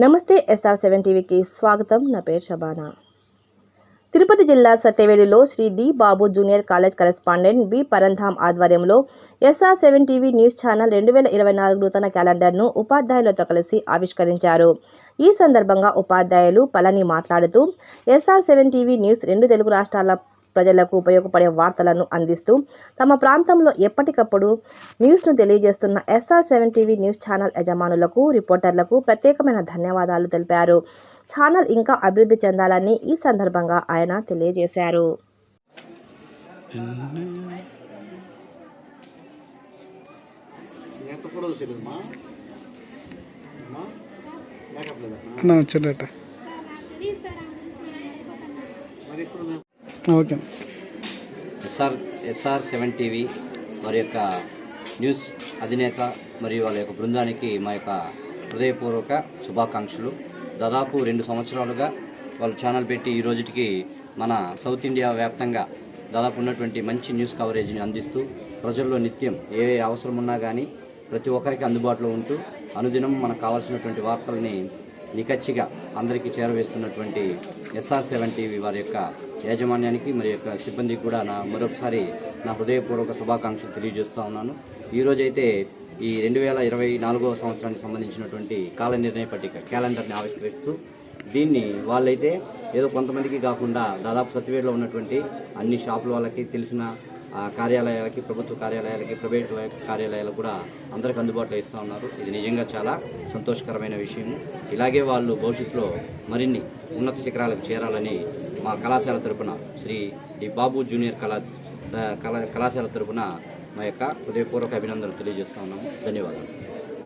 నమస్తే SR seven టీవీకి స్వాగతం. నా పేరు షబానా. తిరుపతి జిల్లా సత్యవేడిలో Shri D Babu junior college correspondent B Parandham ఆధ్వర్యంలో SR seven TV news channel రెండు వేల ఇరవై నాలుగు నూతన క్యాలెండర్ను ఉపాధ్యాయులతో కలిసి ఆవిష్కరించారు. ఈ సందర్భంగా ఉపాధ్యాయులు పళని మాట్లాడుతూ ఎస్ఆర్ సెవెన్ టీవీ న్యూస్ రెండు తెలుగు రాష్ట్రాల ప్రజలకు ఉపయోగపడే వార్తలను అందిస్తూ తమ ప్రాంతంలో ఎప్పటికప్పుడు న్యూస్ను తెలియజేస్తున్న SR seven TV news channel యజమానులకు రిపోర్టర్లకు ప్రత్యేకమైన ధన్యవాదాలు తెలిపారు. ఛానల్ ఇంకా అభివృద్ధి చెందాలని ఈ సందర్భంగా ఆయన తెలియజేశారు. అన్న వచ్చేటట్ట okay. SR SR seven TV వారి యొక్క న్యూస్ అధినేత మరియు వాళ్ళ యొక్క బృందానికి మా యొక్క హృదయపూర్వక శుభాకాంక్షలు. దాదాపు రెండు సంవత్సరాలుగా వాళ్ళు ఛానల్ పెట్టి ఈ రోజుకి మన సౌత్ ఇండియా వ్యాప్తంగా దాదాపు ఉన్నటువంటి మంచి న్యూస్ కవరేజ్ని అందిస్తూ ప్రజల్లో నిత్యం ఏ అవసరం ఉన్నా కానీ ప్రతి ఒక్కరికి అందుబాటులో ఉంటూ అనుదినం మనకు కావాల్సినటువంటి వార్తల్ని నికచ్చిగా అందరికీ చేరవేస్తున్నటువంటి ఎస్ఆర్ సెవెన్ టీవీ వారి యొక్క యాజమాన్యానికి మరి యొక్క సిబ్బందికి కూడా నా మరొకసారి నా హృదయపూర్వక శుభాకాంక్షలు తెలియజేస్తూ ఉన్నాను. ఈరోజైతే ఈ రెండు వేల ఇరవై నాలుగవ సంవత్సరానికి సంబంధించినటువంటి కాల నిర్ణయ పట్టిక క్యాలెండర్ని ఆవిష్కరిస్తూ దీన్ని వాళ్ళైతే ఏదో కొంతమందికి కాకుండా దాదాపు సత్యవేడలో ఉన్నటువంటి అన్ని షాపుల వాళ్ళకి తెలిసిన కార్యాలయాలకి ప్రభుత్వ కార్యాలయాలకి ప్రైవేట్ కార్యాలయాలకు కూడా అందరికి అందుబాటులో ఇస్తూ ఉన్నారు. ఇది నిజంగా చాలా సంతోషకరమైన విషయం. ఇలాగే వాళ్ళు భవిష్యత్తులో మరిన్ని ఉన్నత శిఖరాలకు చేరాలని మా కళాశాల తరపున శ్రీ డి బాబు జూనియర్ కళా కళా కళాశాల తరపున మా యొక్క హృదయపూర్వక అభినందనలు తెలియజేస్తూ ఉన్నాము. ధన్యవాదాలు.